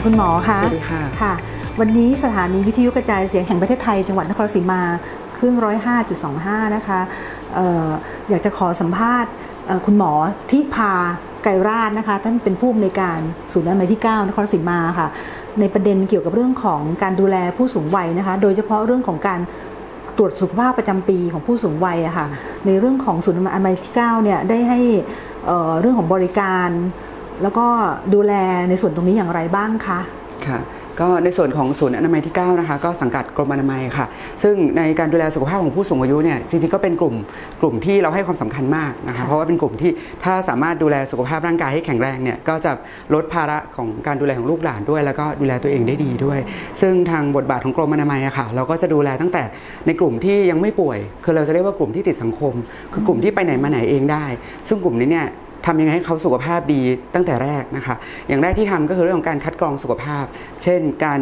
วัสดีค่ะคุณหมอค่ะสวัสดีค่ะค่ะ วันนี้สถานีวิทยุกระจายเสียงแห่งประเทศไทยจังหวัดนครราชสีมาเครื่องร้อยห้าจุดสองห้านะคะเอ่ออยากจะขอสัมภาษณ์เอ่อคุณหมอที่พาไกรราชนะคะท่านเป็นผู้อำนวยการศูนย์อนามัยที่ 9 นครราชสีมาค่ะ ในประเด็นเกี่ยวกับเรื่องของการดูแลผู้สูงวัยนะคะ โดยเฉพาะเรื่องของการตรวจสุขภาพประจำปีของผู้สูงวัยอะค่ะในเรื่องของศูนย์อนามัยที่ 9 เนี่ยได้ให้เอ่อเรื่องของบริการ แล้วก็ดูแลในส่วนตรงนี้อย่างไรบ้างคะค่ะก็ในส่วนของศูนย์อนามัยที่ 9 นะคะ ก็สังกัดกรมอนามัยค่ะ ซึ่งในการดูแลสุขภาพของผู้สูงอายุเนี่ยจริงๆก็เป็นกลุ่มกลุ่มที่เราให้ความสำคัญมากนะคะคะ เพราะว่าเป็นกลุ่มที่ถ้าสามารถดูแลสุขภาพร่างกายให้แข็งแรงเนี่ยก็จะลดภาระของการดูแลของลูกหลานด้วย แล้วก็ดูแลตัวเองได้ดีด้วย ซึ่งทางบทบาทของกรมอนามัยอะค่ะ เราก็จะดูแลตั้งแต่ในกลุ่มที่ยังไม่ป่วย คือเราจะเรียกว่ากลุ่มที่ติดสังคม คือกลุ่มที่ไปไหนมาไหนเองได้ ซึ่งกลุ่มนี้เนี่ย ทำยังไงให้เขาสุขภาพดีตั้งแต่แรกนะคะ อย่างแรกที่ทำก็คือเรื่องของการคัดกรองสุขภาพ เช่น การ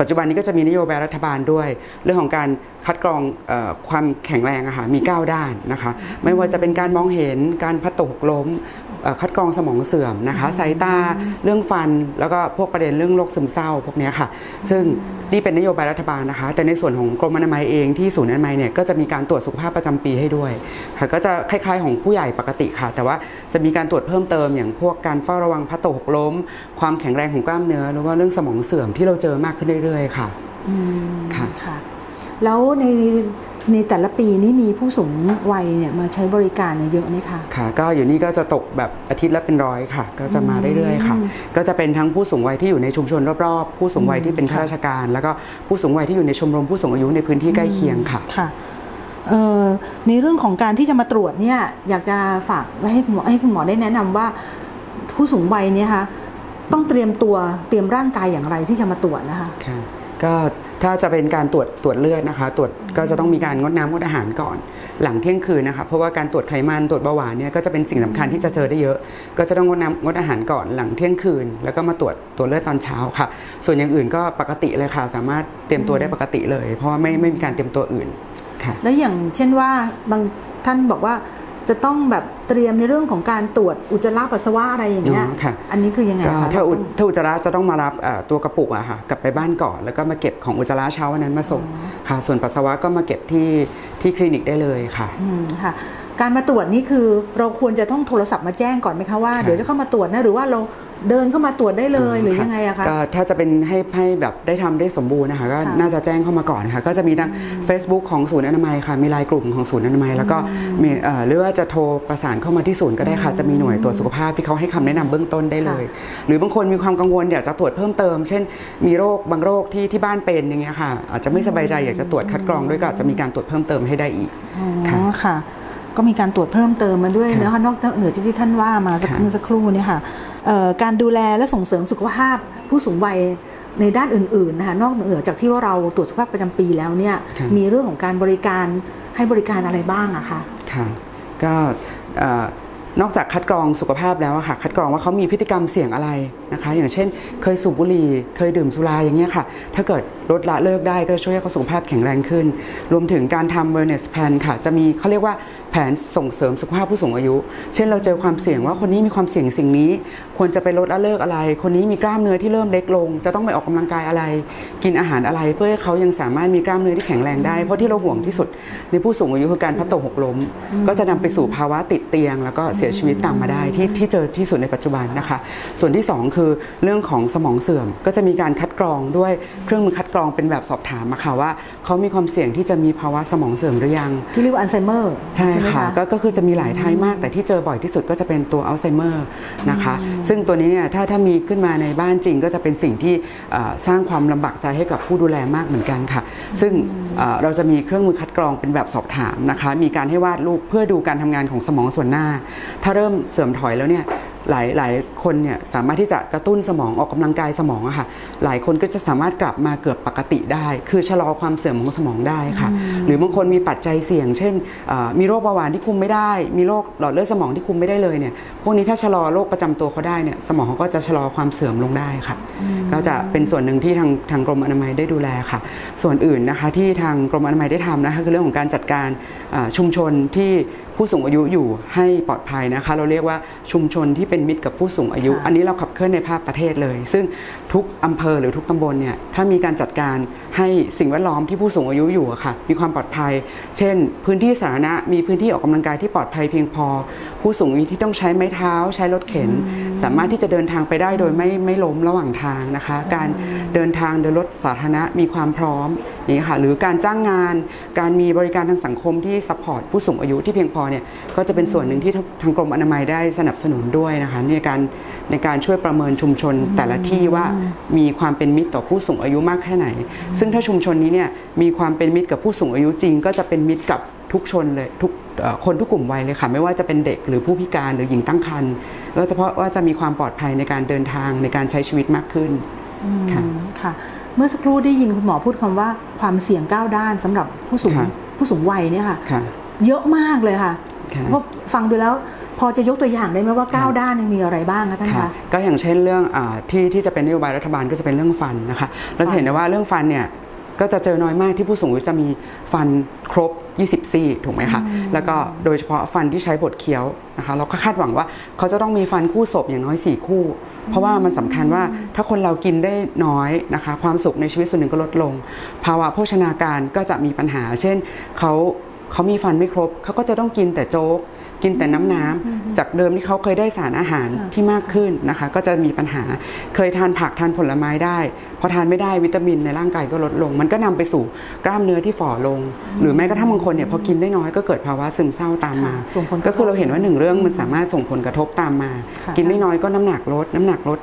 ปัจจุบันนี้ก็จะมีนโยบายรัฐบาลด้วย เรื่องของการ คัดกรองเออความแข็งแรงอะค่ะมี 9 ด้านนะคะ ไม่ว่าจะเป็นการมองเห็นการพัดตกหกล้มเอ่อคัดกรองสมองเสื่อมนะคะสายตาเรื่องฟันแล้วก็พวกประเด็นเรื่องโรคซึมเศร้าพวกเนี้ยค่ะ ซึ่งนี่เป็นนโยบายรัฐบาลนะคะ แต่ในส่วนของกรมอนามัยเองที่ศูนย์อนามัยเนี่ยก็จะมีการตรวจสุขภาพประจำปีให้ด้วยค่ะก็จะคล้ายๆ ของผู้ใหญ่ปกติค่ะ แต่ว่าจะมีการตรวจเพิ่มเติมอย่างพวกการเฝ้าระวังพลัดตกหกล้ม ความแข็งแรงของกล้ามเนื้อหรือว่าเรื่องสมองเสื่อมที่เราเจอมากขึ้นเรื่อยๆค่ะอืมค่ะค่ะ แล้วในในแต่ละปีนี้มีผู้สูงวัยเนี่ยมาใช้บริการเนี่ยเยอะไหมคะ ค่ะ ก็อยู่นี่ก็จะตกแบบอาทิตย์ละเป็นร้อยค่ะ ก็จะมาเรื่อยๆค่ะอืมก็จะเป็นทั้งผู้สูงวัยที่อยู่ในชุมชนรอบๆ ผู้สูงวัยที่เป็นข้าราชการ แล้วก็ผู้สูงวัยที่อยู่ในชมรมผู้สูงอายุในพื้นที่ใกล้เคียงค่ะ ค่ะเอ่อในเรื่องของการที่จะมาตรวจเนี่ยอยากจะฝากไว้ให้คุณหมอให้คุณหมอได้แนะนำว่า ผู้สูงวัยเนี่ยค่ะต้องเตรียมตัวเตรียมร่างกายอย่างไรที่จะมาตรวจนะคะค่ะก็ ถ้าจะเป็นการตรวจตรวจเลือดนะคะ ตรวจก็จะต้องมีการงดน้ำงดอาหารก่อน หลังเที่ยงคืนนะคะเพราะว่าการตรวจไขมันตรวจเบาหวานเนี่ยก็จะเป็นสิ่งสำคัญที่จะเจอได้เยอะ ก็จะต้องงดน้ำงดอาหารก่อนหลังเที่ยงคืน แล้วก็มาตรวจตรวจเลือดตอนเช้าค่ะ ส่วนอย่างอื่นก็ปกติเลยค่ะ สามารถเตรียมตัวได้ปกติเลย เพราะว่าไม่ไม่มีการเตรียมตัวอื่นค่ะ แล้วอย่างเช่นว่าบางท่านบอกว่า จะต้องแบบเตรียมในเรื่องของการตรวจอุจจาระปัสสาวะอะไรอย่างเงี้ยอ๋อค่ะ อันนี้คือยังไงก็คะถ้าอุจเรต้องถ้าอุจจาระจะต้องมารับเอ่อตัวกระปุกอะค่ะกลับไปบ้านก่อน แล้วก็มาเก็บของอุจจาระเช้าวันนั้นมาส่งค่ะ ส่วนปัสสาวะก็มาเก็บที่ที่คลินิกได้เลยค่ะ อืมค่ะ การมาตรวจนี่คือเราควรจะต้องโทรศัพท์มาแจ้งก่อนไหมคะว่าค่ะเดี๋ยวจะเข้ามาตรวจนะหรือว่าเราเดินเข้ามาตรวจได้เลยหรือยังไงอะคะก็ถ้าจะเป็นให้ให้แบบได้ทำได้สมบูรณ์นะคะก็ค่ะน่าจะแจ้งเข้ามาก่อนค่ะก็จะมีทั้ง Facebook ของศูนย์อนามัยค่ะ มีไลน์กลุ่มของศูนย์อนามัย แล้วก็มีเอ่อหรือว่าจะโทรประสานเข้ามาที่ศูนย์ก็ได้ค่ะจะมีหน่วยตรวจสุขภาพที่เขาให้คำแนะนำเบื้องต้นได้เลย หรือบางคนมีความกังวลอยากจะตรวจเพิ่มเติม เช่น มีโรคบางโรคที่ที่บ้านเป็นอย่างเงี้ยค่ะอาจจะไม่สบายใจอยากจะตรวจคัดกรองด้วยก็อาจจะมีการตรวจเพิ่มเติมให้ได้อีกอ๋อค่ะค่ะ ก็มีการตรวจเพิ่มเติมมาด้วยค่ะนะคะนอกเหนือจากที่ท่านว่ามาสักค่ะเมื่อสักครู่เนี่ยค่ะเอ่อการดูแลและส่งเสริมสุขภาพผู้สูงวัยในด้านอื่นๆนะคะนอกเหนือจากที่ว่าเราตรวจสุขภาพประจำปีแล้วเนี่ยค่ะมีเรื่องของการบริการให้บริการอะไรบ้างอะคะค่ะก็เอ่อนอกจากคัดกรองสุขภาพแล้วอะค่ะคัดกรองว่าเขามีพฤติกรรมเสี่ยงอะไรนะคะ อย่างเช่น เคยสูบบุหรี่เคยดื่มสุราอย่างเงี้ยค่ะ ถ้าเกิดลดละเลิกได้ก็ช่วยให้เขาสุขภาพแข็งแรงขึ้น รวมถึงการทำ wellness plan ค่ะ จะมีเขาเรียกว่า แผนส่งเสริมสุขภาพผู้สูงอายุ เช่นเราเจอความเสี่ยงว่าคนนี้มีความเสี่ยงสิ่งนี้ ควรจะไปลดละเลิกอะไร คนนี้มีกล้ามเนื้อที่เริ่มเล็กลง จะต้องไปออกกำลังกายอะไร กินอาหารอะไร เพื่อให้เขายังสามารถมีกล้ามเนื้อที่แข็งแรงได้ เพราะที่เราห่วงที่สุด ในผู้สูงอายุคือการพลัดตกหกล้ม ก็จะนำไปสู่ภาวะติดเตียง แล้วก็เสียชีวิตตามมาได้ที่ที่เจอที่สุดในปัจจุบันนะคะ ส่วนที่สองคือเรื่องของสมองเสื่อมก็จะมีการคัดกรองด้วยเครื่องมือคัดกรองเป็นแบบสอบถามอะค่ะว่า เขามีความเสี่ยงที่จะมีภาวะสมองเสื่อมหรือยังที่เรียกว่าอัลไซเมอร์ใช่ไหมค่ะคะก็ก็คือจะมีหลายท้ายมาก แต่ที่เจอบ่อยที่สุดก็จะเป็นตัวอัลไซเมอร์นะคะ ซึ่งตัวนี้เนี่ยถ้าถ้ามีขึ้นมาในบ้านจริงก็จะเป็นสิ่งที่เอ่อสร้างความลำบากใจให้กับผู้ดูแลมากเหมือนกันค่ะ ซึ่งเอ่อเราจะมีเครื่องมือคัดกรองเป็นแบบสอบถามนะคะ มีการให้วาดรูปเพื่อดูการทำงานของสมองส่วนหน้า ถ้าเริ่มเสื่อมถอยแล้วเนี่ย หลายหลายคนเนี่ยสามารถที่จะกระตุ้นสมองออกกำลังกายสมองอะค่ะหลายคนก็จะสามารถกลับมาเกือบปกติได้ คือชะลอความเสื่อมของสมองได้ค่ะ หรือบางคนมีปัจจัยเสี่ยง เช่นเอ่อมีโรคเบาหวานที่คุมไม่ได้ มีโรคหลอดเลือดสมองที่คุมไม่ได้เลยเนี่ยพวกนี้ถ้าชะลอโรคประจำตัวเขาได้เนี่ยสมองเขาก็จะชะลอความเสื่อมลงได้ค่ะ ก็จะเป็นส่วนหนึ่งที่ทางทางกรมอนามัยได้ดูแลค่ะ ส่วนอื่นนะคะที่ทางกรมอนามัยได้ทำนะคะคือเรื่องของการจัดการอ่าชุมชนที่ผู้สูงอายุอยู่ให้ปลอดภัยนะคะ เราเรียกว่าชุมชนที่เป็นมิตรกับผู้สูงอายุค่ะอันนี้เราขับเคลื่อนในภาพประเทศเลย ซึ่ง ทุกอำเภอหรือทุกตำบลเนี่ยถ้ามีการจัดการให้สิ่งแวดล้อมที่ผู้สูงอายุอยู่อะค่ะมีความปลอดภัย เช่น พื้นที่สาธารณะมีพื้นที่ออกกำลังกายที่ปลอดภัยเพียงพอ ผู้สูงอายุที่ต้องใช้ไม้เท้า ใช้รถเข็น สามารถที่จะเดินทางไปได้โดยไม่ไม่ล้มระหว่างทางนะคะ การเดินทางโดยรถสาธารณะมีความพร้อมอย่างนี้ยค่ะหรือการจ้างงาน การมีบริการทางสังคมที่ซัพพอร์ตผู้สูงอายุที่เพียงพอเนี่ยก็จะเป็นส่วนหนึ่งที่ทางกรมอนามัยได้สนับสนุนด้วยนะคะในการในการช่วยประเมินชุมชนแต่ละที่ว่ามีความเป็นมิตรต่อผู้สูงอายุมากแค่ไหน ซึ่งถ้าชุมชนนี้เนี่ยมีความเป็นมิตรกับผู้สูงอายุจริง ก็จะเป็นมิตรกับทุกชนเลยทุกเอ่อคนทุกกลุ่มวัยเลยค่ะ ไม่ว่าจะเป็นเด็กหรือผู้พิการหรือหญิงตั้งครรภ์ก็เฉพาะว่าจะมีความปลอดภัยในการเดินทางในการใช้ชีวิตมากขึ้นค่ะอืมค่ะเมื่อสักครู่ได้ยินคุณหมอพูดคำว่าความเสี่ยงก้าวด้านสำหรับผู้สูงค่ะผู้สูงวัยเนี่ยค่ะค่ะเยอะมากเลยค่ะค่ะเพราะฟังดูแล้ว พอจะยกตัวอย่างได้ไหมว่าก้าวด้านเนี่ยมีอะไรบ้างคะท่านค่ะคะก็อย่างเช่นเรื่องอาที่ที่จะเป็นนโยบายรัฐบาลก็จะเป็นเรื่องฟันนะคะเราจะเห็นได้ว่าเรื่องฟันเนี่ยก็จะเจอน้อยมากที่ผู้สูงอายุจะมีฟันครบ 20 ซี่ถูกไหมคะ แล้วก็โดยเฉพาะฟันที่ใช้บดเคี้ยวนะคะเราก็คาดหวังว่าเขาจะต้องมีฟันคู่ศพอย่างน้อย 4 คู่ เพราะว่ามันสำคัญว่าถ้าคนเรากินได้น้อยนะคะ ความสุขในชีวิตส่วนหนึ่งก็ลดลง ภาวะโภชนาการก็จะมีปัญหา เช่นเขาเขามีฟันไม่ครบ เขาก็จะต้องกินแต่โจ๊ก กินแต่น้ำน้ำจากเดิมที่เขาเคยได้สารอาหารค่ะที่มากขึ้นนะคะ ก็จะมีปัญหาเคยทานผักทานผลไม้ได้ พอทานไม่ได้วิตามินในร่างกายก็ลดลง มันก็นำไปสู่กล้ามเนื้อที่ฝ่อลง หรือแม้กระทั่งบางคนเนี่ยพอกินได้น้อยก็เกิดภาวะซึมเศร้าตามมาค่ะส่งผลกระทบก็คือเราเห็นว่าหนึ่งเรื่องมันสามารถส่งผลกระทบตามมาค่ะกินได้น้อยก็น้ำหนักลด น้ำหนักลด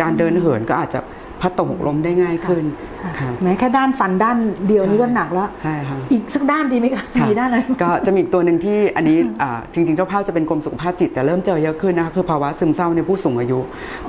การเดินเหินก็อาจจะ พลัดตกหกล้มได้ง่ายขึ้นค่ะค่ะแม้แค่ด้านฟันด้านเดียวนี้ใช่ก็หนักแล้วใช่ค่ะอีกสักด้านดีไหมคะค่ะมีด้านอะไรก็จะมีอีกตัวหนึ่งที่อันนี้อ่าจริงๆ เจ้าภาพจะเป็นกรมสุขภาพจิตแต่เริ่มเจอเยอะขึ้นนะคะคือภาวะซึมเศร้าในผู้สูงอายุ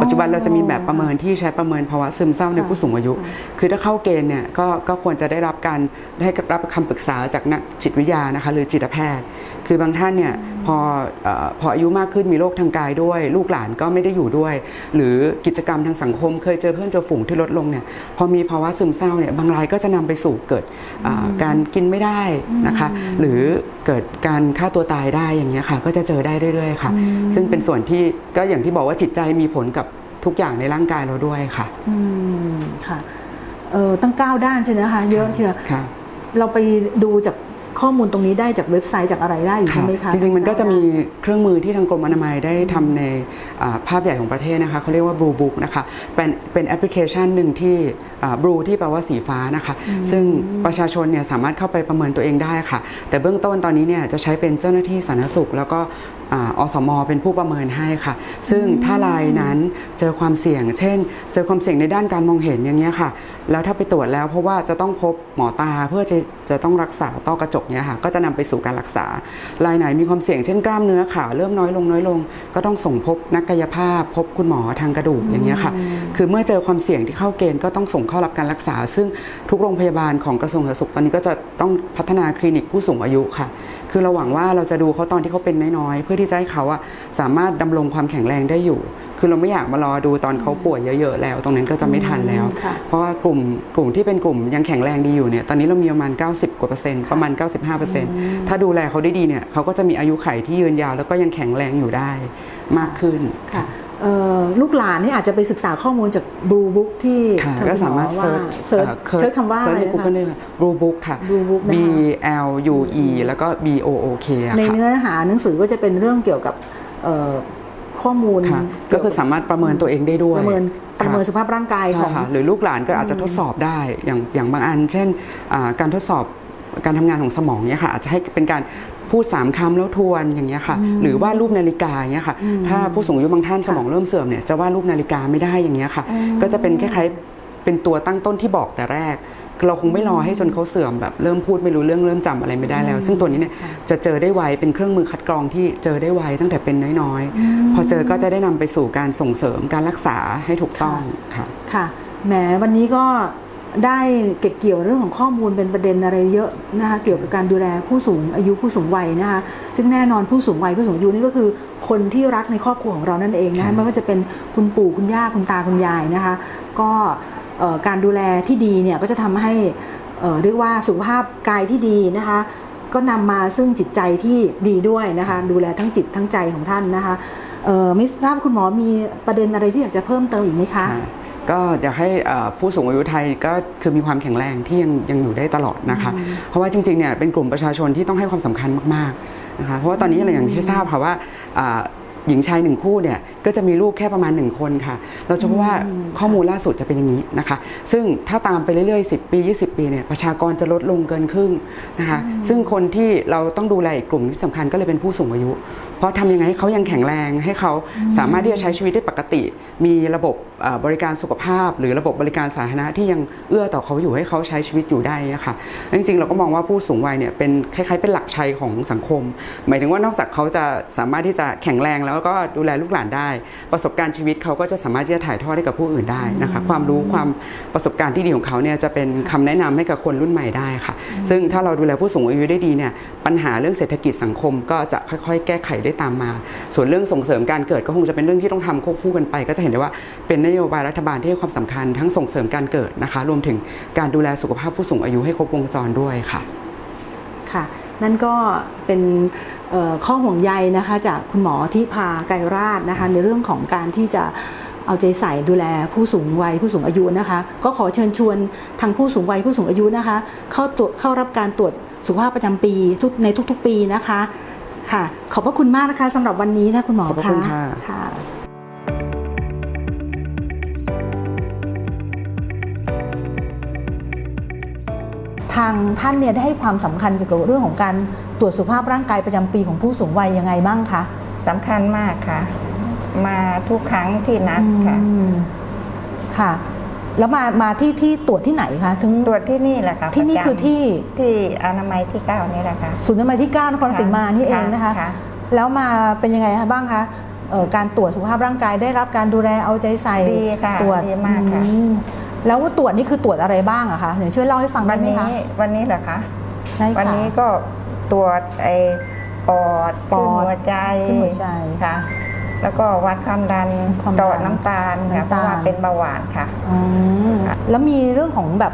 ปัจจุบันเราจะมีแบบประเมินที่ใช้ประเมินภาวะซึมเศร้าในผู้สูงอายุ คือถ้าเข้าเกณฑ์เนี่ยก็ก็ควรจะได้รับการได้รับคำปรึกษาจากนักจิตวิทยานะคะหรือจิตแพทย์ คือบางท่านเนี่ยพอเอ่อพออายุมากขึ้นมีโรคทางกายด้วย ลูกหลานก็ไม่ได้อยู่ด้วย หรือกิจกรรมทางสังคมเคยเจอเพื่อนเจอฝูงที่ลดลงเนี่ยพอมีภาวะซึมเศร้าเนี่ยบางรายก็จะนำไปสู่เกิดอ่าการกินไม่ได้นะคะ หรือเกิดการฆ่าตัวตายได้อย่างเงี้ยค่ะก็จะเจอได้เรื่อยๆค่ะ ซึ่งเป็นส่วนที่ก็อย่างที่บอกว่าจิตใจมีผลกับทุกอย่างในร่างกายเราด้วยค่ะอืมค่ะเออตั้งเก้าด้านใช่ไหมคะเยอะเชียวค่ะเราไปดูจาก ข้อมูลตรงนี้ได้จากเว็บไซต์จากอะไรได้อยู่ใช่ไหมคะ จริงๆ มันก็จะมีเครื่องมือที่ทางกรมอนามัยได้ทำในอ่าภาพใหญ่ของประเทศนะคะเขาเรียกว่า Blue Book นะคะเป็นเป็นแอปพลิเคชันหนึ่งที่อ่า Blue ที่แปลว่าสีฟ้านะคะ ซึ่งประชาชนเนี่ยสามารถเข้าไปประเมินตัวเองได้ค่ะ แต่เบื้องต้นตอนนี้เนี่ยจะใช้เป็นเจ้าหน้าที่สาธารณสุข แล้วก็ อ่าอสมเป็นผู้ประเมินให้ค่ะ ซึ่งถ้ารายนั้นเจอความเสี่ยง เช่น เจอความเสี่ยงในด้านการมองเห็นอย่างเงี้ยค่ะ แล้วถ้าไปตรวจแล้วเพราะว่าจะต้องพบหมอตาเพื่อจะจะต้องรักษาต้อกระจกเนี่ยค่ะ ก็จะนำไปสู่การรักษา รายไหนมีความเสี่ยงเช่นกล้ามเนื้อขาเริ่มน้อยลงน้อยลง ก็ต้องส่งพบนักกายภาพ พบคุณหมอทางกระดูกอย่างเงี้ยค่ะ คือเมื่อเจอความเสี่ยงที่เข้าเกณฑ์ก็ต้องส่งเข้ารับการรักษา ซึ่งทุกโรงพยาบาลของกระทรวงสาธารณสุขตอนนี้ก็จะต้องพัฒนาคลินิกผู้สูงอายุค่ะคือเราหวังว่าเราจะดูเขาตอนที่เขาเป็นน้อยๆ เพื่อที่จะให้เขาอะสามารถดำรงความแข็งแรงได้อยู่ คือเราไม่อยากมารอดูตอนเขาป่วยเยอะๆแล้ว ตรงนั้นก็จะไม่ทันแล้ว ค่ะ เพราะว่ากลุ่มกลุ่มที่เป็นกลุ่มยังแข็งแรงดีอยู่เนี่ย ตอนนี้เรามีประมาณ 90 กว่าเปอร์เซ็นต์ ประมาณ 95เปอร์เซ็นต์ ถ้าดูแลเขาได้ดีเนี่ยเขาก็จะมีอายุไขที่ยืนยาวแล้วก็ยังแข็งแรงอยู่ได้มากขึ้น ค่ะเอ่อ ลูกหลานนี่อาจจะไปศึกษาข้อมูลจากบลูบุ๊กที่ค่ะทงก็สามารถคุณหเซิร์ชว่าเซิร์ชเซิร์ชคำว่าเซิร์ชในอะไร Google ได้นะคะเลย Blue Book ค่ะ Blue Book นะคะ B L U E แล้วก็ B O O K อะในค่ะเนื้อหาหนังสือก็จะเป็นเรื่องเกี่ยวกับเอ่อข้อมูลค่ะก็คือสามารถประเมินตัวเองได้ด้วย ประเมินประเมินค่ะสภาพร่างกายขใช่องค่ะหรือลูกหลานก็อาจจะทดสอบได้อย่างอย่างบางอัน เช่นอ่าการทดสอบการทำงานของสมองเนี่ยค่ะอาจจะให้เป็นการ พูดสามคำแล้วทวนอย่างเงี้ยค่ะ หรือว่าดรูปนาฬิกาอย่างเงี้ยค่ะ ถ้าผู้สูงอายุบางท่านสมองเริ่มเสื่อมเนี่ยจะวาดรูปนาฬิกาไม่ได้อย่างเงี้ยค่ะ ก็จะเป็นคล้ายๆเป็นตัวตั้งต้นที่บอกแต่แรก เราคงไม่รอให้จนเขาเสื่อมแบบเริ่มพูดไม่รู้เรื่องเริ่มจำอะไรไม่ได้แล้ว ซึ่งตัวนี้เนี่ยจะเจอได้ไวเป็นเครื่องมือคัดกรองที่เจอได้ไวตั้งแต่เป็นน้อยๆ พอเจอก็จะได้นำไปสู่การส่งเสริมการรักษาให้ถูกต้องค่ะค่ะแหมวันนี้ก็ ได้เก็บเกี่ยวเรื่องของข้อมูลเป็นประเด็นอะไรเยอะนะคะเกี่ยวกับการดูแลผู้สูงอายุผู้สูงวัยนะคะซึ่งแน่นอนผู้สูงวัยผู้สูงอายุนี่ก็คือคนที่รักในครอบครัวของเรานั่นเองนะคะไม่ว่าจะเป็นคุณปู่คุณย่าคุณตาคุณยายนะคะก็เอ่อการดูแลที่ดีเนี่ยก็จะทำให้เอ่อเรียกว่าสุขภาพกายที่ดีนะคะก็นำมาซึ่งจิตใจที่ดีด้วยนะคะดูแลทั้งจิตทั้งใจของท่านนะคะเอ่อไม่ทราบคุณหมอมีประเด็นอะไรที่อยากจะเพิ่มเติมอีกไหมคะค่ะ ก็อยากให้เอ่อผู้สูงอายุไทยก็คือมีความแข็งแรงที่ยังยังอยู่ได้ตลอดนะคะ เพราะว่าจริงๆเนี่ยเป็นกลุ่มประชาชนที่ต้องให้ความสำคัญมากๆนะคะเพราะว่าตอนนี้อะไรอย่างที่ทราบค่ะว่าอ่าหญิงชายหนึ่งคู่เนี่ยก็จะมีลูกแค่ประมาณหนึ่งคนค่ะ เราจะพบว่าข้อมูลล่าสุดจะเป็นอย่างนี้นะคะ ซึ่งถ้าตามไปเรื่อยๆ 10 ปี 20 ปีเนี่ยประชากรจะลดลงเกินครึ่งนะคะ ซึ่งคนที่เราต้องดูแลอีกกลุ่มที่สำคัญก็เลยเป็นผู้สูงอายุ เพราะทำยังไงให้เขายังแข็งแรงให้เขาสามารถที่จะใช้ชีวิตได้ปกติ มีระบบเอ่อบริการสุขภาพ หรือระบบบริการสาธารณะที่ยังเอื้อต่อเขาอยู่ให้เขาใช้ชีวิตอยู่ได้นะคะจริงๆ เราก็มองว่าผู้สูงวัยเนี่ยเป็นคล้ายๆ เป็นหลักชัยของสังคม หมายถึงว่านอกจากเขาจะสามารถที่จะแข็งแรงแล้วก็ดูแลลูกหลานได้ ประสบการณ์ชีวิตเขาก็จะสามารถที่จะถ่ายทอดให้กับผู้อื่นได้นะคะความรู้ความประสบการณ์ที่ดีของเขาเนี่ยจะเป็นคำแนะนำให้กับคนรุ่นใหม่ได้ค่ะ ซึ่งถ้าเราดูแลผู้สูงอายุได้ดีเนี่ยปัญหาเรื่องเศรษฐกิจสังคมก็จะค่อยๆ แก้ไขได้ตามมา ส่วนเรื่องส่งเสริมการเกิดก็คงจะเป็นเรื่องที่ต้องทำควบคู่กันไป ก็จะเห็นได้ว่าเป็นนโยบายรัฐบาลที่ให้ความสำคัญทั้งส่งเสริมการเกิดนะคะ รวมถึงการดูแลสุขภาพผู้สูงอายุให้ครบวงจรด้วยค่ะ ค่ะ นั่นก็เป็นเอ่อข้อห่วงใยนะคะ จากคุณหมอที่พาไกรราชนะคะ ในเรื่องของการที่จะเอาใจใส่ดูแลผู้สูงวัยผู้สูงอายุนะคะ ก็ขอเชิญชวนทางผู้สูงวัยผู้สูงอายุนะคะ เข้าตรวจเข้ารับการตรวจสุขภาพประจำปีทุกในทุกๆปีนะคะ ค่ะ ขอบพระคุณมากนะคะสำหรับวันนี้นะคุณหมอขอบพระคุณค่ะ ค่ะทางท่านเนี่ยได้ให้ความสำคัญเกี่ยวกับเรื่องของการตรวจสุขภาพร่างกายประจำปีของผู้สูงวัยยังไงบ้างคะสำคัญมากค่ะ มาทุกครั้งที่นัดค่ะ อืมค่ะ แล้วมามาที่ที่ตรวจที่ไหนคะถึงตรวจที่นี่แหละค่ะที่นี่ประจำคือที่ที่อนามัยที่เก้านี่แหละค่ะ ศูนย์อนามัยที่9นครศรีมานี่เองนะคะ ค่ะ แล้วมาเป็นยังไงคะบ้างคะเอ่อการตรวจสุขภาพร่างกายได้รับการดูแลเอาใจใส่ดีค่ะตรวจดีมากค่ะ อืมแล้วตรวจนี่คือตรวจอะไรบ้างอะคะเดี๋ยวช่วยเล่าให้ฟังได้วันไหมนี้คะวันนี้เหรอคะใช่ค่ะ วันนี้ก็ตรวจไอปอดปอดขึ้นหัวใจขึ้นหัวใจ ค่ะ แล้วก็วัดความดันความดันตรวจน้ำตาลค่ะน้ำตาลเพราะว่าเป็นเบาหวานค่ะอืมแล้วมีเรื่องของแบบ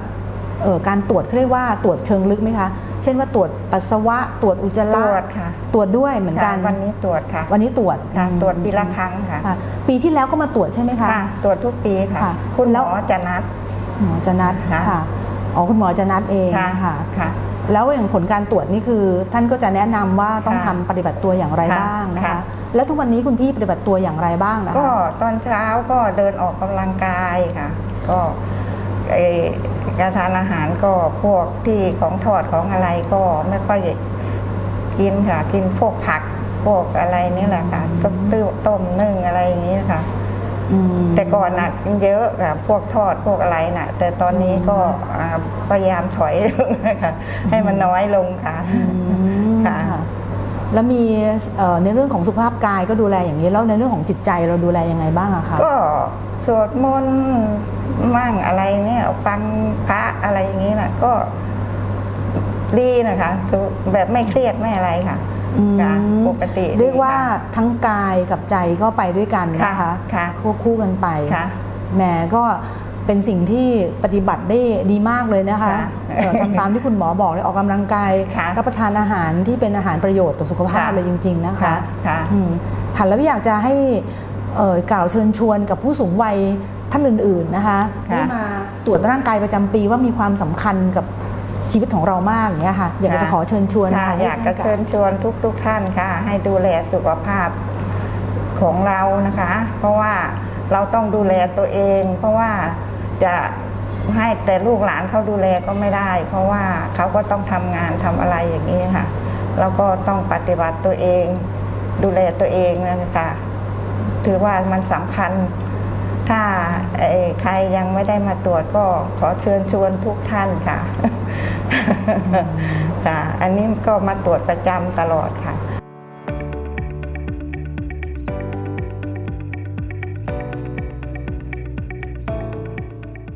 เอ่อการตรวจเขาเรียกว่าตรวจเชิงลึกไหมคะ เช่นว่าตรวจปัสสาวะตรวจอุจจาตระรวจค่ะตรวจด้วยเหมือนกัน ค่ะวันนี้ตรวจค่ะวันนี้ตรวจค่ะอืมตรวจปีละครั้งค่ะค่ะ ปีที่แล้วก็มาตรวจใช่ไหมคะ ค่ะ ตรวจทุกปีค่ะ ค่ะคุณหแล้มวอจะนัด หมอจะนัดค่ะ ค่ะอ๋อคุณหมอจะนัดเองค่ะ ค่ะ แล้วอย่างผลการตรวจนี่คือ ท่านก็จะแนะนำว่าต้องค่ะทำปฏิบัติตัวอย่างไรค่ะบ้างนะคะค่ะ แล้วทุกวันนี้คุณพี่ปฏิบัติตัวอย่างไรบ้างนะคะก็ตอนเช้าก็เดินออกกำลังกายค่ะ ก็เอ่อการทานอาหารก็พวกที่ของทอดของอะไรก็ไม่ค่อยกินค่ะ กินพวกผักพวกอะไรนี่แหละค่ะต้มตื้อต้มนึ่งอะไรอย่างนี้ค่ะอืมแต่ก่อนน่ะกินเยอะค่ะพวกทอดพวกอะไรน่ะ แต่ตอนนี้ก็อ่าพยายามถอยลงค่ะให้มันน้อยลงค่ะอืมค่ะค่ะ แล้วมีเอ่อในเรื่องของสุขภาพกายก็ดูแลอย่างนี้ แล้วในเรื่องของจิตใจเราดูแลยังไงบ้างอะคะก็สวดมนต์มั่งอะไรเนี่ยฟังพระอะไรอย่างนี้นะก็ดีนะคะคือแบบไม่เครียดไม่อะไรค่ะอืมค่ะปกติเรียกว่าค่ะทั้งกายกับใจก็ไปด้วยกันนะคะค่ะค่ะควบคู่กันไปค่ะแหมก็ เป็นสิ่งที่ปฏิบัติได้ดีมากเลยนะคะค่ะเอ่อทำตามที่คุณหมอบอกเลยออกกำลังกายค่ะรับประทานอาหารที่เป็นอาหารประโยชน์ต่อสุขภาพค่ะเลยจริง ๆ นะคะค่ะค่ะอืมค่ะแล้วอยากจะให้เอ่อกล่าวเชิญชวนกับผู้สูงวัยท่านอื่น ๆนะคะค่ะที่มาตรวจร่างกายประจำปีว่ามีความสำคัญกับชีวิตของเรามากอย่างเงี้ยค่ะ อยากจะขอเชิญชวนค่ะนะคะให้อยากจะท่นเชิญชวนทุกทุกๆท่านค่ะ ให้ดูแลสุขภาพของเรานะคะ เพราะว่าเราต้องดูแลตัวเอง เพราะว่า จะให้แต่ลูกหลานเขาดูแลก็ไม่ได้ เพราะว่าเขาก็ต้องทำงานทำอะไรอย่างนี้ค่ะเราก็ต้องปฏิบัติตัวเอง ดูแลตัวเองนะคะถือว่ามันสำคัญ ถ้าเอ่อใครยังไม่ได้มาตรวจก็ขอเชิญชวนทุกท่านค่ะค่ะ อันนี้ก็มาตรวจประจำตลอดค่ะ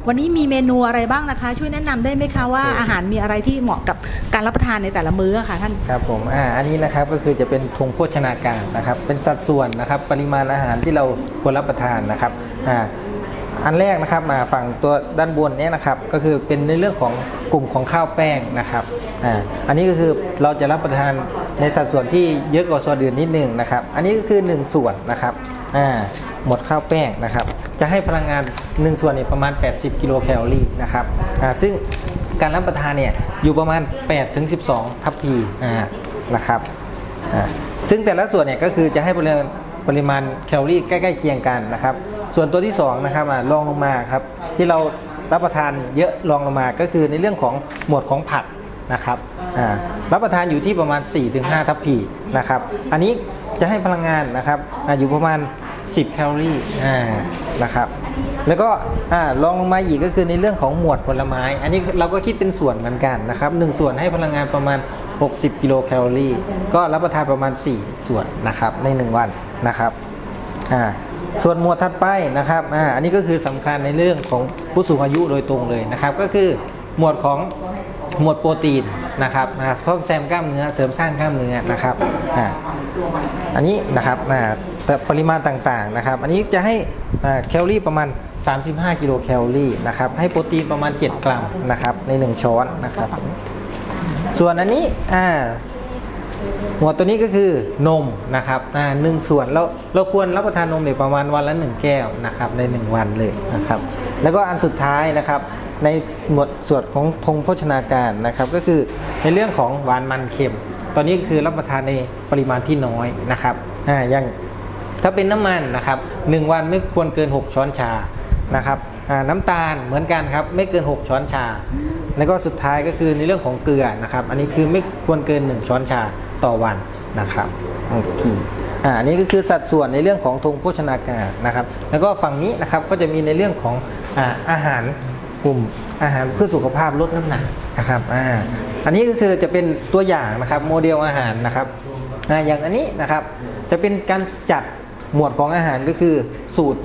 วันนี้มีเมนูอะไรบ้างนะคะ ช่วยแนะนำได้ไหมคะว่าอาหารมีอะไรที่เหมาะกับการรับประทานในแต่ละมื้ออะค่ะท่านครับผมอ่าอันนี้นะครับก็คือจะเป็นธงโภชนาการนะครับ เป็นสัดส่วนนะครับปริมาณอาหารที่เราควรรับประทานนะครับอ่าอันแรกนะครับมาฝั่งตัวด้านบนเนี่ยนะครับก็คือเป็นในเรื่องของกลุ่มของข้าวแป้งนะครับอ่าอันนี้ก็คือเราจะรับประทานในสัดส่วนที่เยอะกว่าส่วนอื่นนิดหนึงนะครับ อันนี้ก็คือ 1 ส่วนนะครับ อ่าหมดข้าวแป้งนะครับ จะให้พลังงาน 1 ส่วนเนี่ยประมาณ 80 กิโลแคลอรี่นะครับอ่าซึ่งการรับประทานเนี่ยอยู่ประมาณ 8 ถึง 12 ทัพพีอ่านะครับอ่าซึ่งแต่ละส่วนเนี่ยก็คือจะให้ปริมาณปริมาณแคลอรี่ใกล้ๆเคียงกันนะครับ ส่วนตัวที่2นะครับอ่ารองลงมาครับที่เรารับประทานเยอะรองลงมาก็คือในเรื่องของหมวดของผักนะครับอ่ารับประทานอยู่ที่ประมาณ 4-5 ทัพพีนะครับ อันนี้ จะให้พลังงานนะครับออยู่ประมาณ 10 แคลอรี่อ่านะครับแล้วก็อ่ารองลงมาอีกก็คือในเรื่องของหมวดผลไม้ อันนี้เราก็คิดเป็นส่วนเหมือนกันนะครับหนึ่งส่วนให้พลังงานประมาณ 60 กิโลแคลอรี่ ก็รับประทานประมาณ 4 ส่วนนะครับใน 1 วันนะครับอ่าส่วนหมวดถัดไปนะครับอ่าอันนี้ก็คือสำคัญในเรื่องของผู้สูงอายุโดยตรงเลยนะครับ ก็คือหมวดของหมวดโปรตีน นะครับอ่าซ่มแซมกล้ามเนื้อเสริมสร้างกล้ามเนื้อนะครับอันนี้นะครับแต่ปริมาณต่างๆนะครับ อันนี้จะให้แคลอรี่ประมาณ 35 กิโลแคลอรี่นะครับให้โปรตีนประมาณ 7 กรัมนะครับใน 1 ช้อนนะครับส่วนอันนี้หมวดตัวนี้ก็คือนมนะครับหนึ่งส่วนเราเราควรรับประทานนมเนี่ยประมาณวันละ 1 แก้วนะครับใน 1 วันเลยนะครับ แล้วก็อันสุดท้ายนะครับ ในหมวดส่วนของธงโภชนาการนะครับก็คือในเรื่องของหวานมันเค็ม ตอนนี้คือรับประทานในปริมาณที่น้อยนะครับอ่าอย่างถ้าเป็นน้ำมันนะครับหนึ่งวันไม่ควรเกิน 6 ช้อนชานะครับอ่าน้ำตาลเหมือนกันครับไม่เกิน 6 ช้อนชา แล้วก็สุดท้ายก็คือในเรื่องของเกลือนะครับ อันนี้คือไม่ควรเกิน 1 ช้อนชาต่อวันนะครับโอเคอ่าอันนี้ก็คือสัดส่วนในเรื่องของธงโภชนาการนะครับ แล้วก็ฝั่งนี้นะครับก็จะมีในเรื่องของอ่าอาหาร กลุ่มอาหารเพื่อสุขภาพลดน้ำหนักนะครับอ่าอันนี้ก็คือจะเป็นตัวอย่างนะครับโมเดลอาหารนะครับอ่าอย่างอันนี้นะครับจะเป็นการจัดหมวดของอาหารก็คือสูตร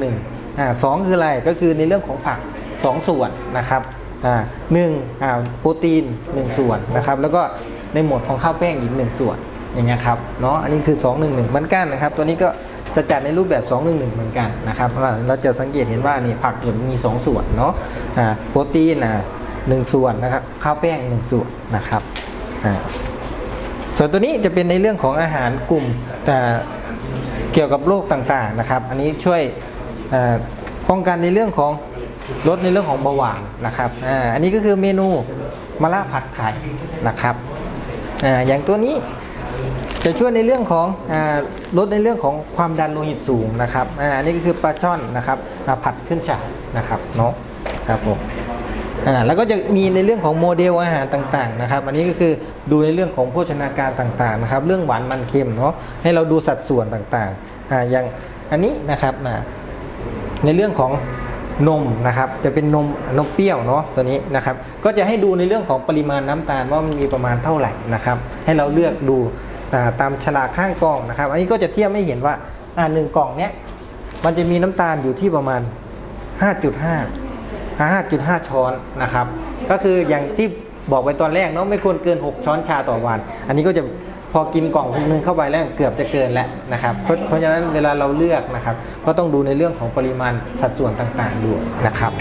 211อ่าสองคืออะไรก็คือในเรื่องของผัก 2 ส่วนนะครับอ่าหนึ่งอ่าโปรตีน 1 ส่วนนะครับแล้วก็ในหมวดของข้าวแป้งอีก 1 ส่วนอย่างเงี้ยครับเนาะอันนี้คือ 211เหมือนกันนะครับ ตัวนี้ก็ จะจัดในรูปแบบ 211 เหมือนกันนะครับเราจะสังเกตเห็นว่านี่ผักจะมี 2 ส่วนเนาะโปรตีนหนึ่งส่วนนะครับข้าวแป้ง1ส่วนนะครับส่วนตัวนี้จะเป็นในเรื่องของอาหารกลุ่มเกี่ยวกับโรคต่างๆนะครับ อันนี้ช่วยป้องกันในเรื่องของลดในเรื่องของเบาหวานนะครับอ,อันนี้ก็คือเมนูมะระผัดไข่นะครับออย่างตัวนี้ จะช่วยในเรื่องของอลดในเรื่องของความดันโลหิตสูงนะครับอันนี้ก็คือปลาช่อนนะครับผัดขึ้นฉ่ายนะครับเนาะครับผมแล้วก็จะมีในเรื่องของโมเดลอาหารต่างๆนะครับ อันนี้ก็คือดูในเรื่องของโภชนาการต่างๆนะครับ เรื่องหวานมันเค็มเนาะให้เราดูสัดส่วนต่างๆออย่างอันนี้นะครับในเรื่องของนมนะครับจะเป็นนมนมเปรี้ยวเนาะตัวนี้นะครับ ก็จะให้ดูในเรื่องของปริมาณน้ำตาลว่ามันมีประมาณเท่าไหร่นะครับ ให้เราเลือกดู ตามฉลากข้างกล่องนะครับ อันนี้ก็จะเทียบให้เห็นว่าอ่าหนึ่งกล่องเนี้ยมันจะมีน้ำตาลอยู่ที่ประมาณ 5.5 5.5 ช้อนนะครับ ก็คืออย่างที่บอกไปตอนแรกเนาะไม่ควรเกิน 6 ช้อนชาต่อวัน อันนี้ก็จะพอกินกล่องนึงเข้าไปแล้วเกือบจะเกินแล้วนะครับ เพราะเพราะฉะนั้นเวลาเราเลือกนะครับ ก็ต้องดูในเรื่องของปริมาณสัดส่วนต่างๆด้วยนะครับ